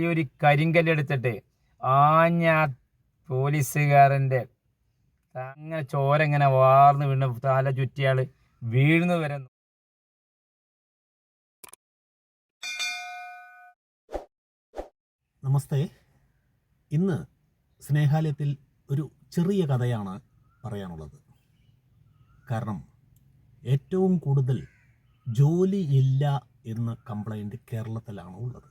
വലിയൊരു കരിങ്കല്ലെടുത്തിട്ട് ആഞ്ഞ പോലീസുകാരന്റെ അങ്ങനെ ചോര ഇങ്ങനെ വാർന്ന് വീണ് തല ചുറ്റിയാൾ വീഴുന്നു വരെ നമസ്തേ. ഇന്ന് സ്നേഹാലയത്തിൽ ഒരു ചെറിയ കഥയാണ് പറയാനുള്ളത്. കാരണം ഏറ്റവും കൂടുതൽ ജോലിയില്ല എന്ന കംപ്ലൈന്റ് കേരളത്തിലാണ് ഉള്ളത്.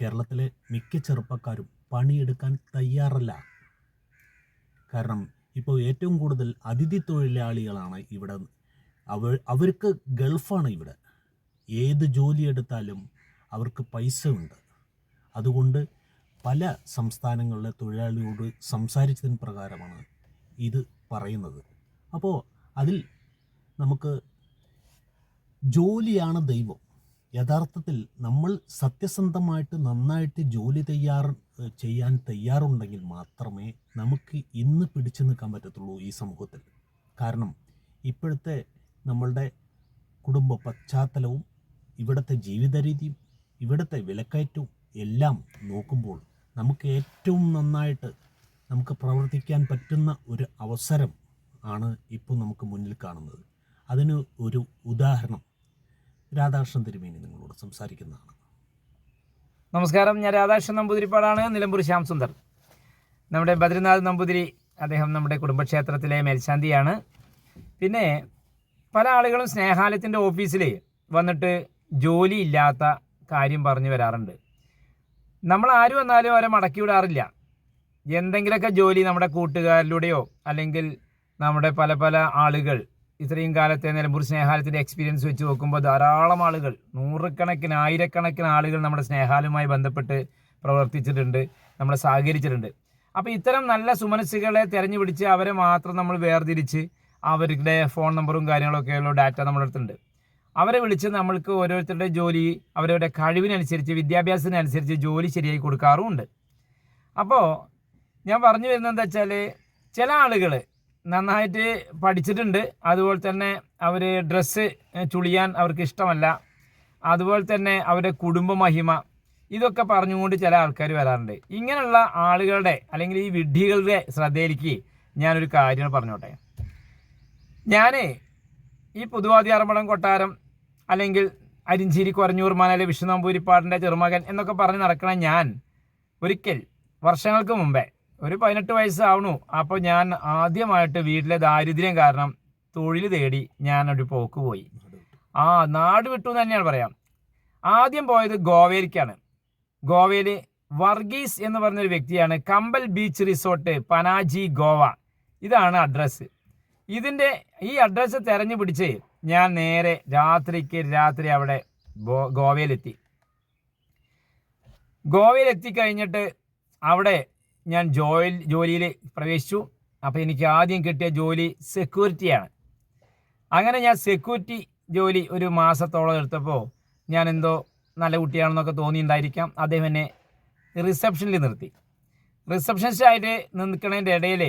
കേരളത്തിലെ മിക്ക ചെറുപ്പക്കാരും പണിയെടുക്കാൻ തയ്യാറല്ല. കാരണം ഇപ്പോൾ ഏറ്റവും കൂടുതൽ അതിഥി തൊഴിലാളികളാണ് ഇവിടെ. അവർ അവർക്ക് ഗൾഫാണ് ഇവിടെ. ഏത് ജോലി എടുത്താലും അവർക്ക് പൈസ ഉണ്ട് അതുകൊണ്ട് പല സംസ്ഥാനങ്ങളിലെ തൊഴിലാളിയോട് സംസാരിച്ചതിന് പ്രകാരമാണ് ഇത് പറയുന്നത്. അപ്പോൾ അതിൽ നമുക്ക് ജോലിയാണ് ദൈവം. യഥാർത്ഥത്തിൽ നമ്മൾ സത്യസന്ധമായിട്ട് നന്നായിട്ട് ജോലി തയ്യാർ ചെയ്യാൻ തയ്യാറുണ്ടെങ്കിൽ മാത്രമേ നമുക്ക് ഇന്ന് പിടിച്ചു നിൽക്കാൻ പറ്റത്തുള്ളൂ ഈ സമൂഹത്തിൽ. കാരണം ഇപ്പോഴത്തെ നമ്മളുടെ കുടുംബ പശ്ചാത്തലവും ഇവിടുത്തെ ജീവിത രീതിയും ഇവിടുത്തെ വിലക്കയറ്റവും എല്ലാം നോക്കുമ്പോൾ നമുക്ക് ഏറ്റവും നന്നായിട്ട് നമുക്ക് പ്രവർത്തിക്കാൻ പറ്റുന്ന ഒരു അവസരം ആണ് ഇപ്പോൾ നമുക്ക് മുന്നിൽ കാണുന്നത്. അതിന് ഒരു ഉദാഹരണം. രാധാകൃഷ്ണൻ തിരുമേനി നിങ്ങളോട് സംസാരിക്കുന്നതാണ്. നമസ്കാരം ഞാൻ രാധാകൃഷ്ണൻ നമ്പൂതിരിപ്പാടാണ്. നിലമ്പൂർ ശ്യാം സുന്ദർ. നമ്മുടെ ബദ്രിനാഥ് നമ്പൂതിരി അദ്ദേഹം നമ്മുടെ കുടുംബക്ഷേത്രത്തിലെ മേൽശാന്തിയാണ്. പിന്നെ പല ആളുകളും സ്നേഹാലയത്തിന്റെ ഓഫീസിൽ വന്നിട്ട് ജോലി ഇല്ലാത്ത കാര്യം പറഞ്ഞു വരാറുണ്ട്. നമ്മൾ ആര് വന്നാലും അവരെ മടക്കി വിടാറില്ല. എന്തെങ്കിലുമൊക്കെ ജോലി നമ്മുടെ കൂട്ടുകാരിലൂടെയോ അല്ലെങ്കിൽ നമ്മുടെ പല പല ആളുകൾ ഇത്രയും കാലത്തെ നിലമ്പൂർ സ്നേഹാലയത്തിന്റെ എക്സ്പീരിയൻസ് വെച്ച് നോക്കുമ്പോൾ ധാരാളം ആളുകൾ നൂറുകണക്കിന് ആയിരക്കണക്കിന് ആളുകൾ നമ്മുടെ സ്നേഹാലുമായി ബന്ധപ്പെട്ട് പ്രവർത്തിച്ചിട്ടുണ്ട് നമ്മളെ സഹകരിച്ചിട്ടുണ്ട്. അപ്പോൾ ഇത്തരം നല്ല സുമനസ്സുകളെ തിരഞ്ഞു പിടിച്ച് അവരെ മാത്രം നമ്മൾ വേർതിരിച്ച് അവരുടെ ഫോൺ നമ്പറും കാര്യങ്ങളൊക്കെയുള്ള ഡാറ്റ നമ്മുടെ അടുത്തുണ്ട്. അവരെ വിളിച്ച് നമ്മൾക്ക് ഓരോരുത്തരുടെ ജോലി അവരുടെ കഴിവിനനുസരിച്ച് വിദ്യാഭ്യാസത്തിനനുസരിച്ച് ജോലി ശരിയായി കൊടുക്കാറുമുണ്ട്. അപ്പോൾ ഞാൻ പറഞ്ഞു വരുന്നത് എന്താ വെച്ചാൽ ചില ആളുകൾ നന്നായിട്ട് പഠിച്ചിട്ടുണ്ട്. അതുപോലെ തന്നെ അവർ ഡ്രസ്സ് ചുളിയാൻ അവർക്ക് ഇഷ്ടമല്ല. അതുപോലെ തന്നെ അവരുടെ കുടുംബ മഹിമ ഇതൊക്കെ പറഞ്ഞുകൊണ്ട് ചില ആൾക്കാർ വരാറുണ്ട്. ഇങ്ങനെയുള്ള ആളുകളുടെ അല്ലെങ്കിൽ ഈ വിഡ്ഢികളുടെ ശ്രദ്ധയിലേക്ക് ഞാനൊരു കാര്യം പറഞ്ഞോട്ടെ. ഞാൻ ഈ പുതുവാതി അറമടം കൊട്ടാരം അല്ലെങ്കിൽ അരിഞ്ചേരി കുറഞ്ഞൂർ മാനാലെ വിഷ്ണുനമ്പൂരിപ്പാടിന്റെ ചെറുമകൻ എന്നൊക്കെ പറഞ്ഞ് നടക്കണ ഞാൻ ഒരിക്കൽ വർഷങ്ങൾക്ക് മുമ്പേ ഒരു പതിനെട്ട് വയസ്സാവണു. അപ്പോൾ ഞാൻ ആദ്യമായിട്ട് വീട്ടിലെ ദാരിദ്ര്യം കാരണം തൊഴിൽ തേടി ഞാനൊരു പോക്ക് പോയി. ആ നാട് വിട്ടു എന്ന് തന്നെയാണ് പറയാം. ആദ്യം പോയത് ഗോവയിലേക്കാണ്. ഗോവയിൽ വർഗീസ് എന്ന് പറഞ്ഞൊരു വ്യക്തിയാണ് കമ്പൽ ബീച്ച് റിസോർട്ട് പനാജി ഗോവ. ഇതാണ് അഡ്രസ്സ്. ഇതിന്റെ ഈ അഡ്രസ്സ് തെരഞ്ഞു പിടിച്ച് ഞാൻ നേരെ രാത്രിക്ക് രാത്രി അവിടെ ഗോവയിലെത്തി ഗോവയിലെത്തി. കഴിഞ്ഞിട്ട് അവിടെ ഞാൻ ജോലി ജോലിയിൽ പ്രവേശിച്ചു. അപ്പോൾ എനിക്ക് ആദ്യം കിട്ടിയ ജോലി സെക്യൂരിറ്റിയാണ്. അങ്ങനെ ഞാൻ സെക്യൂരിറ്റി ജോലി ഒരു മാസത്തോളം എടുത്തപ്പോൾ ഞാൻ എന്തോ നല്ല കുട്ടിയാണെന്നൊക്കെ തോന്നിയിട്ടുണ്ടായിരിക്കാം. അദ്ദേഹം എന്നെ റിസപ്ഷനിൽ നിർത്തി. റിസപ്ഷനിസ്റ്റായിട്ട് നിൽക്കുന്നതിന്റെ ഇടയിൽ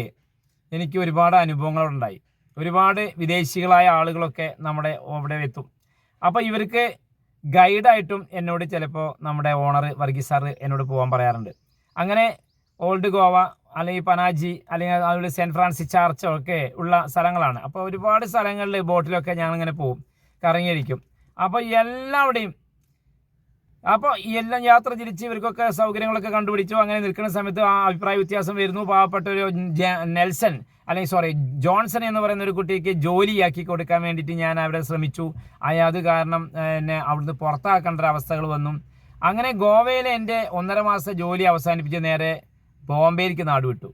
എനിക്ക് ഒരുപാട് അനുഭവങ്ങളുണ്ടായി ഒരുപാട് വിദേശികളായ ആളുകളൊക്കെ നമ്മുടെ അവിടെ എത്തും. അപ്പോൾ ഇവർക്ക് ഗൈഡായിട്ടും എന്നോട് ചിലപ്പോൾ നമ്മുടെ ഓണർ വർഗീസ് സാറ് എന്നോട് പോകാൻ പറയാറുണ്ട്. അങ്ങനെ ഓൾഡ് ഗോവ അല്ലെങ്കിൽ പനാജി അല്ലെങ്കിൽ അതുപോലെ സെന്റ് ഫ്രാൻസിസ് ചർച്ച് ഒക്കെ ഉള്ള സ്ഥലങ്ങളാണ്. അപ്പോൾ ഒരുപാട് സ്ഥലങ്ങളിൽ ബോട്ടിലൊക്കെ ഞങ്ങളിങ്ങനെ പോകും കറങ്ങിയിരിക്കും. അപ്പോൾ എല്ലാവിടെയും അപ്പോൾ എല്ലാം യാത്ര തിരിച്ച് ഇവർക്കൊക്കെ സൗകര്യങ്ങളൊക്കെ കണ്ടുപിടിച്ചു. അങ്ങനെ നിൽക്കുന്ന സമയത്ത് ആ അഭിപ്രായ വ്യത്യാസം വരുന്നു. പാവപ്പെട്ട ഒരു നെൽസൺ അല്ലെങ്കിൽ സോറി ജോൺസൺ എന്ന് പറയുന്ന ഒരു കുട്ടിക്ക് ജോലിയാക്കി കൊടുക്കാൻ വേണ്ടിയിട്ട് ഞാൻ അവിടെ ശ്രമിച്ചു. അത് കാരണം എന്നെ അവിടുന്ന് പുറത്താക്കേണ്ട അവസ്ഥകൾ വന്നു. അങ്ങനെ ഗോവയിലെ എന്റെ ഒന്നര മാസത്തെ ജോലി അവസാനിപ്പിച്ച് നേരെ ബോംബെയിലേക്ക് നാട് വിട്ടു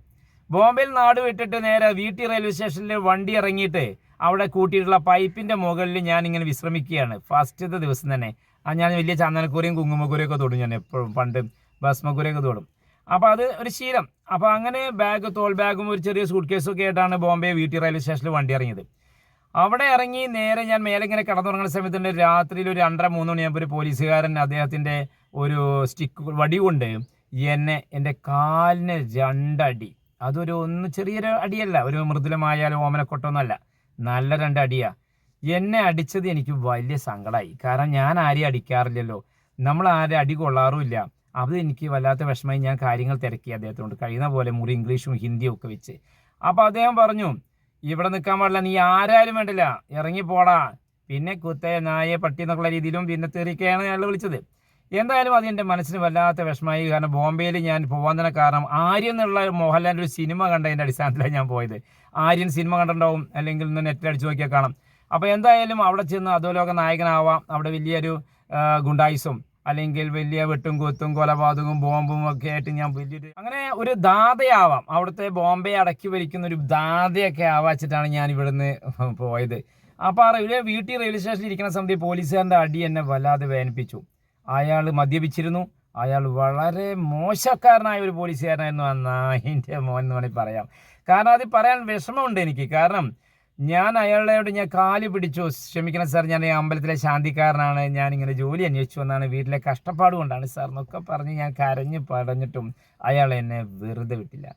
ബോംബെയിൽ നാട് വിട്ടിട്ട് നേരെ വീട്ടി റെയിൽവേ സ്റ്റേഷനിൽ വണ്ടി ഇറങ്ങിയിട്ട് അവിടെ കൂട്ടിയിട്ടുള്ള പൈപ്പിന്റെ മുകളിൽ ഞാൻ ഇങ്ങനെ വിശ്രമിക്കുകയാണ്. ഫസ്റ്റത്തെ ദിവസം തന്നെ. ഞാൻ വലിയ ചന്ദനക്കൂരയും കുങ്കുമക്കൂരയും ഒക്കെ തൊടും ഞാൻ എപ്പോഴും. പണ്ട് ഭസ്മക്കൂരയൊക്കെ തൊടും. അപ്പോൾ അത് ഒരു ശീലം. അപ്പോൾ അങ്ങനെ ബാഗ് തോൾ ബാഗും ഒരു ചെറിയ സൂട്ട് കേസും ഒക്കെ ആയിട്ടാണ് ബോംബെ വീട്ടി റെയിൽവേ സ്റ്റേഷനിൽ വണ്ടി ഇറങ്ങിയത്. അവിടെ ഇറങ്ങി നേരെ ഞാൻ മേലെ ഇങ്ങനെ കിടന്നുറങ്ങുന്ന സമയത്തുണ്ട്. രാത്രിയിൽ ഒരു രണ്ടര മൂന്ന് മണിയാകുമ്പോൾ ഒരു പോലീസുകാരൻ അദ്ദേഹത്തിന്റെ ഒരു സ്റ്റിക്ക് വടി കൊണ്ട് എന്നെ എന്റെ കാലിന് രണ്ടടി. അതൊരു ഒന്ന് ചെറിയൊരു അടിയല്ല. ഒരു മൃദുലമായാലും ഓമനക്കൊട്ടൊന്നുമല്ല. നല്ല രണ്ടടിയാ. എന്നെ അടിച്ചത് എനിക്ക് വലിയ സങ്കടമായി കാരണം ഞാൻ ആരെയും അടിക്കാറില്ലല്ലോ. നമ്മൾ ആരെ അടി കൊള്ളാറുമില്ല. അത് എനിക്ക് വല്ലാത്ത വിഷമമായി ഞാൻ കാര്യങ്ങൾ തിരക്കി അദ്ദേഹത്തോട്. കഴിയുന്ന പോലെ മുറി ഇംഗ്ലീഷും ഹിന്ദിയും ഒക്കെ വെച്ച്. അപ്പോൾ അദ്ദേഹം പറഞ്ഞു ഇവിടെ നിൽക്കാൻ പാടില്ല. നീ ആരായാലും വേണ്ടില്ല. ഇറങ്ങി പോടാ പിന്നെ കുത്തേ നായ പട്ടി എന്നുള്ള രീതിയിലും പിന്നെ തെറിക്കയാണ് അയാൾ വിളിച്ചത്. എന്തായാലും അത് എന്റെ മനസ്സിന് വല്ലാത്ത വിഷമമായി. കാരണം ബോംബെയിൽ ഞാൻ പോകാൻ കാരണം ആര്യൻ എന്നുള്ള മോഹൻലാലിന്റെ ഒരു സിനിമ കണ്ടതിന്റെ അടിസ്ഥാനത്തിലാണ് ഞാൻ പോയത്. ആര്യൻ സിനിമ കണ്ടിട്ടുണ്ടാവും. അല്ലെങ്കിൽ ഒന്ന് നെറ്റിൽ അടിച്ചു നോക്കിയാൽ കാണാം. അപ്പോൾ എന്തായാലും അവിടെ ചെന്ന് അധോലോക നായകനാവാം. അവിടെ വലിയൊരു ഗുണ്ടായിസും അല്ലെങ്കിൽ വലിയ വെട്ടും കൊത്തും കൊലപാതകവും ബോംബും ഒക്കെ ആയിട്ട് ഞാൻ വലിയൊരു അങ്ങനെ ഒരു ദാതയാവാം. അവിടുത്തെ ബോംബെ അടക്കി ഭരിക്കുന്ന ഒരു ദാതയൊക്കെ ആവാച്ചിട്ടാണ് ഞാൻ ഇവിടുന്ന് പോയത്. അപ്പോൾ ആ റെയിൽവേ വീട്ടിൽ റെയിൽവേ സ്റ്റേഷനിൽ ഇരിക്കുന്ന സമയത്ത് പോലീസുകാരന്റെ അടി എന്നെ വല്ലാതെ വേദനിപ്പിച്ചു അയാൾ മദ്യപിച്ചിരുന്നു. അയാൾ വളരെ മോശക്കാരനായ ഒരു പോലീസുകാരനായിരുന്നു ആ നായിന്റെ മോൻ എന്ന് വേണമെങ്കിൽ പറയാം. കാരണം അത് പറയാൻ വിഷമമുണ്ട് എനിക്ക്. കാരണം ഞാൻ അയാളോട് ഞാൻ കാൽ പിടിച്ചു. ക്ഷമിക്കണം സാർ ഞാൻ അമ്പലത്തിലെ ശാന്തിക്കാരനാണ്. ഞാൻ ഇങ്ങനെ ജോലി അന്വേഷിച്ചു വന്നാണ് വീട്ടിലെ കഷ്ടപ്പാട് കൊണ്ടാണ് സാർ എന്നൊക്കെ പറഞ്ഞ് ഞാൻ കരഞ്ഞ് പടഞ്ഞിട്ടും അയാൾ എന്നെ വെറുതെ വിട്ടില്ല.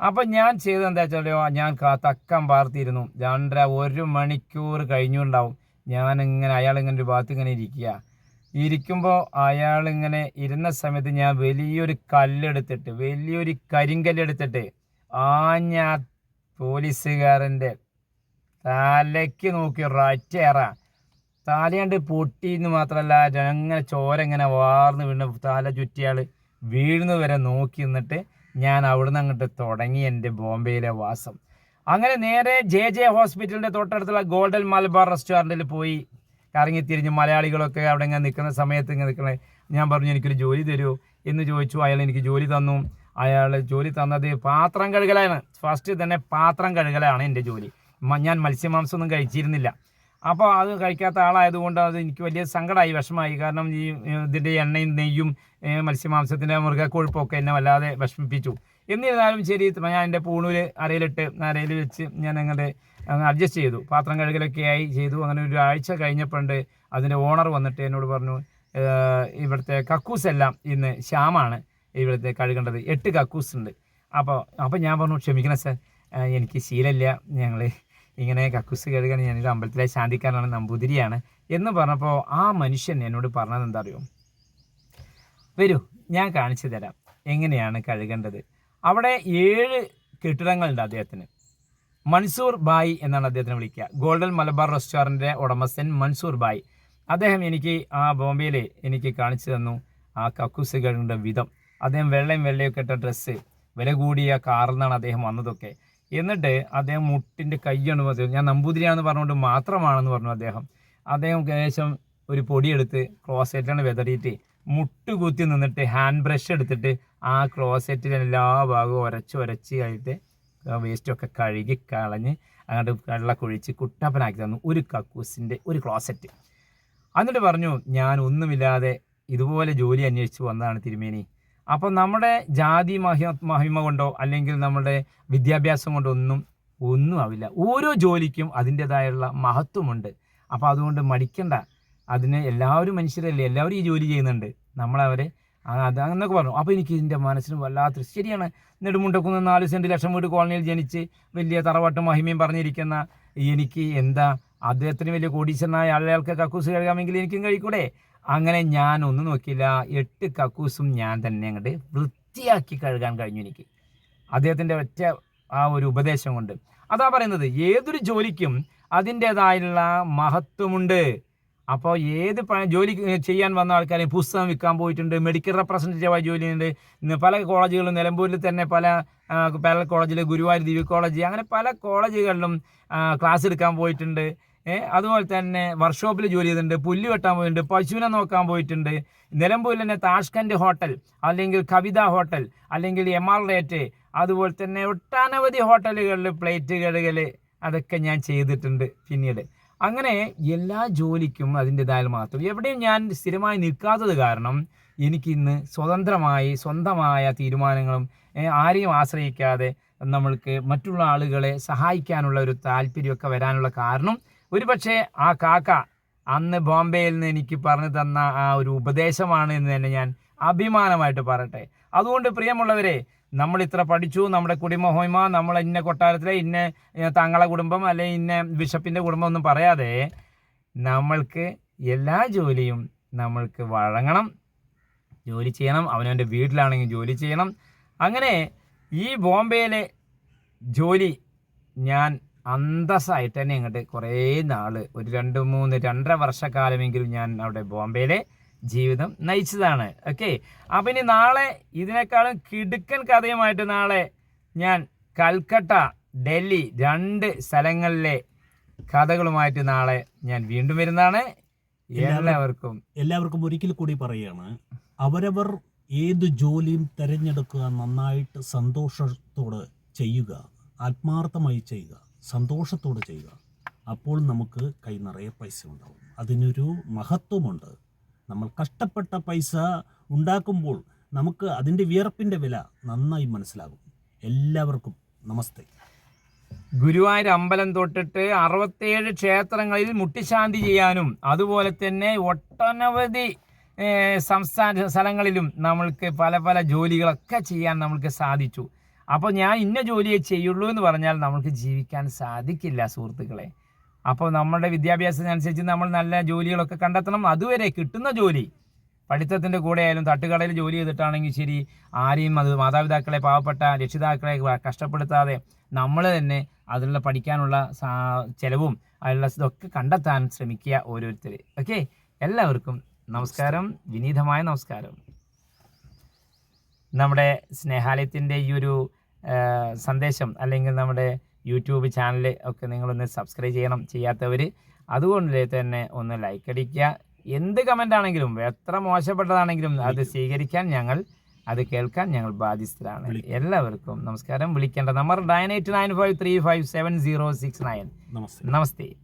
അപ്പം ഞാൻ ചെയ്തത് എന്താ ഞാൻ തക്കം പാർത്തിരുന്നു. രണ്ടര ഒരു മണിക്കൂർ കഴിഞ്ഞുണ്ടാവും ഞാനിങ്ങനെ അയാൾ ഇങ്ങനെ ഒരു ഭാഗത്ത് ഇങ്ങനെ ഇരിക്കുക. ഇരിക്കുമ്പോൾ അയാൾ ഇങ്ങനെ ഇരുന്ന സമയത്ത് ഞാൻ വലിയൊരു കല്ലെടുത്തിട്ട് വലിയൊരു കരിങ്കല്ലെടുത്തിട്ട് ആഞ്ഞ പോലീസുകാരന്റെ തലയ്ക്ക് നോക്കി ഒരറ്റേറ തലയാണ്ട് പൊട്ടിയെന്ന് മാത്രമല്ല അങ്ങനെ ചോര ഇങ്ങനെ വാർന്ന് വീണ് തല ചുറ്റിയാൾ വീഴുന്നു വരെ നോക്കി നിന്നിട്ട് ഞാൻ അവിടുന്ന് അങ്ങോട്ട് തുടങ്ങി എന്റെ ബോംബെയിലെ വാസം. അങ്ങനെ നേരെ ജെ ജെ ഹോസ്പിറ്റലിന്റെ തൊട്ടടുത്തുള്ള ഗോൾഡൻ മലബാർ റെസ്റ്റോറന്റിൽ പോയി. കറങ്ങി തിരിഞ്ഞ് മലയാളികളൊക്കെ അവിടെ ഇങ്ങനെ നിൽക്കുന്ന സമയത്ത് ഇങ്ങനെ നിൽക്കണേ. ഞാൻ പറഞ്ഞു എനിക്കൊരു ജോലി തരൂ. എന്ന് ചോദിച്ചു. അയാൾ എനിക്ക് ജോലി തന്നു. അയാൾ ജോലി തന്നത് പാത്രം കഴുകലാണ്. ഫസ്റ്റ് തന്നെ പാത്രം കഴുകലാണ് എന്റെ ജോലി. ഞാൻ മത്സ്യമാംസമൊന്നും കഴിച്ചിരുന്നില്ല. അപ്പോൾ അത് കഴിക്കാത്ത ആളായതുകൊണ്ട് അത് എനിക്ക് വലിയ സങ്കടമായി വിഷമമായി. കാരണം ഈ ഇതിന്റെ എണ്ണയും നെയ്യും മത്സ്യമാംസത്തിന്റെ മൃഗക്കൊഴുപ്പൊക്കെ എന്നെ വല്ലാതെ വിഷമിപ്പിച്ചു. എന്നിരുന്നാലും ശരി ഞാൻ എന്റെ പൂണൂൽ അരയിലിട്ട് അരയിൽ വെച്ച് ഞാൻ അങ്ങനെ അഡ്ജസ്റ്റ് ചെയ്തു. പാത്രം കഴുകലൊക്കെ ആയി ചെയ്തു. അങ്ങനെ ഒരു ആഴ്ച കഴിഞ്ഞപ്പോണ്ട് അതിന്റെ ഓണർ വന്നിട്ട് എന്നോട് പറഞ്ഞു ഇവിടുത്തെ കക്കൂസ് എല്ലാം ഇന്ന് ശ്യാമാണ് ഇവിടുത്തെ കഴുകേണ്ടത്. എട്ട് കക്കൂസ് ഉണ്ട്. അപ്പോൾ അപ്പോൾ ഞാൻ പറഞ്ഞു ക്ഷമിക്കണം സാർ. എനിക്ക് ശീലമില്ല. ഞങ്ങൾ ഇങ്ങനെ കക്കൂസ് കഴുകാൻ ഞാനൊരു അമ്പലത്തിലെ ശാന്തിക്കാരനാണ് നമ്പൂതിരിയാണ്. എന്ന് പറഞ്ഞപ്പോൾ ആ മനുഷ്യൻ എന്നോട് പറഞ്ഞത് എന്താ അറിയോ? വരൂ ഞാൻ കാണിച്ചു തരാം. എങ്ങനെയാണ് കഴുകേണ്ടത്? അവിടെ ഏഴ് കെട്ടിടങ്ങളുണ്ട് അദ്ദേഹത്തിന്. മൻസൂർ ബായി എന്നാണ് അദ്ദേഹത്തിനെ വിളിക്കുക. ഗോൾഡൻ മലബാർ റെസ്റ്റോറന്റിന്റെ ഉടമസ്ഥൻ മൻസൂർ ബായി. അദ്ദേഹം എനിക്ക് ആ ബോംബെയിൽ എനിക്ക് കാണിച്ചു തന്നു. ആ കക്കൂസുകളുടെ വിധം. അദ്ദേഹം വെള്ളയും വെള്ളയൊക്കെ ഇട്ട ഡ്രസ്സ്. വില കൂടിയ കാറിൽ നിന്നാണ് അദ്ദേഹം വന്നതൊക്കെ. എന്നിട്ട് അദ്ദേഹം മുട്ടിന്റെ കൈയാണ് പറഞ്ഞത് ഞാൻ നമ്പൂതിരിയാണെന്ന് പറഞ്ഞുകൊണ്ട് മാത്രമാണെന്ന് പറഞ്ഞു അദ്ദേഹം. അദ്ദേഹം ഏകദേശം ഒരു പൊടിയെടുത്ത് ക്ലോസറ്റിലാണ് വെതറിയിട്ട് മുട്ടുകുത്തി നിന്നിട്ട് ഹാൻഡ് ബ്രഷ് എടുത്തിട്ട് ആ ക്ലോസറ്റിലെ എല്ലാ ഭാഗവും ഉരച്ച് ഉരച്ച് കഴിഞ്ഞിട്ട് വേസ്റ്റൊക്കെ കഴുകി കളഞ്ഞ് അങ്ങോട്ട് വെള്ളം കുഴിച്ച് കുട്ടപ്പനാക്കി തന്നു. ഒരു കക്കൂസിന്റെ ഒരു ക്ലോസറ്റ് എന്നിട്ട് പറഞ്ഞു ഞാൻ ഒന്നുമില്ലാതെ ഇതുപോലെ ജോലി അന്വേഷിച്ച് വന്നതാണ് തിരുമേനി. അപ്പോൾ നമ്മുടെ ജാതി മഹിമ മഹിമ കൊണ്ടോ അല്ലെങ്കിൽ നമ്മുടെ വിദ്യാഭ്യാസം കൊണ്ടോ ഒന്നും ഒന്നും ആവില്ല. ഓരോ ജോലിക്കും അതിന്റേതായുള്ള മഹത്വമുണ്ട്. അപ്പോൾ അതുകൊണ്ട് മടിക്കണ്ട. അതിന് എല്ലാവരും മനുഷ്യരല്ലേ? എല്ലാവരും ഈ ജോലി ചെയ്യുന്നുണ്ട്. നമ്മളവരെ അത് അങ്ങനെയൊക്കെ പറഞ്ഞു. അപ്പോൾ എനിക്ക് ഇതിന്റെ മനസ്സിന് വല്ലാത്ത ശരിയാണ്. നെടുമുണ്ടക്കുന്ന നാല് സെന്റ് ലക്ഷം വീട് കോളനിയിൽ ജനിച്ച് വലിയ തറവാട്ടും മഹിമയും പറഞ്ഞിരിക്കുന്ന എനിക്ക് എന്താ അദ്ദേഹത്തിന് വലിയ കോടീശ്വരനായ ആളുകൾക്ക് കക്കൂസ് കഴുകാമെങ്കിൽ എനിക്കും കഴിക്കൂടെ? അങ്ങനെ ഞാൻ ഒന്നും നോക്കിയില്ല. എട്ട് കക്കൂസും ഞാൻ തന്നെ അങ്ങോട്ട് വൃത്തിയാക്കി കഴുകാൻ കഴിഞ്ഞു എനിക്ക്. അദ്ദേഹത്തിന്റെ ഒറ്റ ആ ഒരു ഉപദേശം കൊണ്ട്. അതാ പറയുന്നത് ഏതൊരു ജോലിക്കും അതിന്റെതായുള്ള മഹത്വമുണ്ട്. അപ്പോൾ ഏത് ജോലി ചെയ്യാൻ വന്ന ആൾക്കാരെയും പുസ്തകം വിൽക്കാൻ പോയിട്ടുണ്ട് മെഡിക്കൽ റെപ്രസെന്റേറ്റീവായി ജോലി ഇന്ന് പല കോളേജുകളും നിലമ്പൂരിൽ തന്നെ പല പല കോളേജിൽ ഗുരുവായൂർ ദിവ്യ കോളേജ് അങ്ങനെ പല കോളേജുകളിലും ക്ലാസ് എടുക്കാൻ പോയിട്ടുണ്ട്. അതുപോലെ തന്നെ വർക്ക്ഷോപ്പിൽ ജോലി ചെയ്തിട്ടുണ്ട് പുല്ല് വെട്ടാൻ പോയിട്ടുണ്ട് പശുവിനെ നോക്കാൻ പോയിട്ടുണ്ട്. നിലമ്പൂരിൽ തന്നെ താഷ്കൻഡ് ഹോട്ടൽ അല്ലെങ്കിൽ കവിത ഹോട്ടൽ അല്ലെങ്കിൽ എം ആർ റേറ്റ് അതുപോലെ തന്നെ ഒട്ടനവധി ഹോട്ടലുകളിൽ പ്ലേറ്റ് കഴുകൽ അതൊക്കെ ഞാൻ ചെയ്തിട്ടുണ്ട് പിന്നീട്. അങ്ങനെ എല്ലാ ജോലിക്കും അതിന്റെതായ മാത്രം. എവിടെയും ഞാൻ സ്ഥിരമായി നിൽക്കാത്തത് കാരണം എനിക്കിന്ന് സ്വതന്ത്രമായി സ്വന്തമായ തീരുമാനങ്ങളും ആരെയും ആശ്രയിക്കാതെ നമ്മൾക്ക് മറ്റുള്ള ആളുകളെ സഹായിക്കാനുള്ള ഒരു താല്പര്യമൊക്കെ വരാനുള്ള കാരണം ഒരുപക്ഷെ ആ കാക്ക അന്ന് ബോംബെയിൽ നിന്ന് എനിക്ക് പറഞ്ഞു തന്ന ആ ഒരു ഉപദേശമാണ് എന്ന് തന്നെ ഞാൻ അഭിമാനമായിട്ട് പറയട്ടെ. അതുകൊണ്ട് പ്രിയമുള്ളവരെ നമ്മൾ ഇത്ര പഠിച്ചു നമ്മുടെ കുടിമഹോയ്മ നമ്മൾ ഇന്ന കൊട്ടാരത്തിലെ ഇന്ന തങ്ങളെ കുടുംബം അല്ലെ ഇന്ന ബിഷപ്പിന്റെ കുടുംബം ഒന്നും പറയാതെ നമ്മൾക്ക് എല്ലാ ജോലിയും നമ്മൾക്ക് വഴങ്ങണം. ജോലി ചെയ്യണം. അവനവന്റെ വീട്ടിലാണെങ്കിൽ ജോലി ചെയ്യണം. അങ്ങനെ ഈ ബോംബെയിലെ ജോലി ഞാൻ അന്തസ്സായിട്ട് തന്നെ ഇങ്ങോട്ട് കുറേ നാൾ ഒരു രണ്ട് മൂന്ന് രണ്ടര വർഷക്കാലമെങ്കിലും ഞാൻ അവിടെ ബോംബെയിലെ ജീവിതം നയിച്ചതാണ്. ഓക്കെ അപ്പം ഇനി നാളെ ഇതിനേക്കാളും കിടുക്കൻ കഥയുമായിട്ട് നാളെ ഞാൻ കൽക്കട്ട ഡൽഹി രണ്ട് സ്ഥലങ്ങളിലെ കഥകളുമായിട്ട് നാളെ ഞാൻ വീണ്ടും വരുന്നതാണ്. എല്ലാവർക്കും എല്ലാവർക്കും ഒരിക്കൽ കൂടി പറയുകയാണ്. അവരവർ ഏത് ജോലിയും തിരഞ്ഞെടുക്കുക നന്നായിട്ട് സന്തോഷത്തോടെ ചെയ്യുക ആത്മാർത്ഥമായി ചെയ്യുക സന്തോഷത്തോടെ ചെയ്യുക അപ്പോൾ നമുക്ക് കൈ നിറയെ പൈസ ഉണ്ടാവും. അതിനൊരു മഹത്വമുണ്ട്. നമ്മൾ കഷ്ടപ്പെട്ട പൈസ ഉണ്ടാക്കുമ്പോൾ നമുക്ക് അതിന്റെ വിയർപ്പിന്റെ വില നന്നായി മനസ്സിലാകും. എല്ലാവർക്കും നമസ്തേ. ഗുരുവായൂർ അമ്പലം തൊട്ടിട്ട് അറുപത്തേഴ് ക്ഷേത്രങ്ങളിൽ മുട്ടിശാന്തി ചെയ്യാനും അതുപോലെ തന്നെ ഒട്ടനവധി സംസ്ഥാന സ്ഥലങ്ങളിലും നമ്മൾക്ക് പല പല ജോലികളൊക്കെ ചെയ്യാൻ നമ്മൾക്ക് സാധിച്ചു. അപ്പോൾ ഞാൻ ഇന്ന ജോലിയെ ചെയ്യുള്ളൂ എന്ന് പറഞ്ഞാൽ നമ്മൾക്ക് ജീവിക്കാൻ സാധിക്കില്ല സുഹൃത്തുക്കളെ. അപ്പോൾ നമ്മുടെ വിദ്യാഭ്യാസത്തിനനുസരിച്ച് നമ്മൾ നല്ല ജോലികളൊക്കെ കണ്ടെത്തണം. അതുവരെ കിട്ടുന്ന ജോലി. പഠിത്തത്തിന്റെ കൂടെ ആയാലും തട്ടുകടയിൽ ജോലി ചെയ്തിട്ടാണെങ്കിൽ ശരി ആരെയും അത് മാതാപിതാക്കളെ പാവപ്പെട്ട രക്ഷിതാക്കളെ കഷ്ടപ്പെടുത്താതെ നമ്മൾ തന്നെ അതിലുള്ള പഠിക്കാനുള്ള ചിലവും അതിലുള്ള ഇതൊക്കെ കണ്ടെത്താൻ ശ്രമിക്കുക ഓരോരുത്തർ ഓക്കെ? എല്ലാവർക്കും നമസ്കാരം. വിനീതമായ നമസ്കാരം. നമ്മുടെ സ്നേഹാലയത്തിന്റെ ഈ ഒരു സന്ദേശം അല്ലെങ്കിൽ നമ്മുടെ യൂട്യൂബ് ചാനൽ ഒക്കെ നിങ്ങളൊന്ന് സബ്സ്ക്രൈബ് ചെയ്യണം ചെയ്യാത്തവർ അതുകൊണ്ട് തന്നെ ഒന്ന് ലൈക്ക് അടിക്കുക. എന്ത് കമന്റ് ആണെങ്കിലും എത്ര മോശപ്പെട്ടതാണെങ്കിലും അത് സ്വീകരിക്കാൻ ഞങ്ങൾ അത് കേൾക്കാൻ ഞങ്ങൾ ബാധ്യസ്ഥരാണ്. എല്ലാവർക്കും നമസ്കാരം. വിളിക്കേണ്ട number nine eight nine five three five seven zero six nine. നമസ്തേ.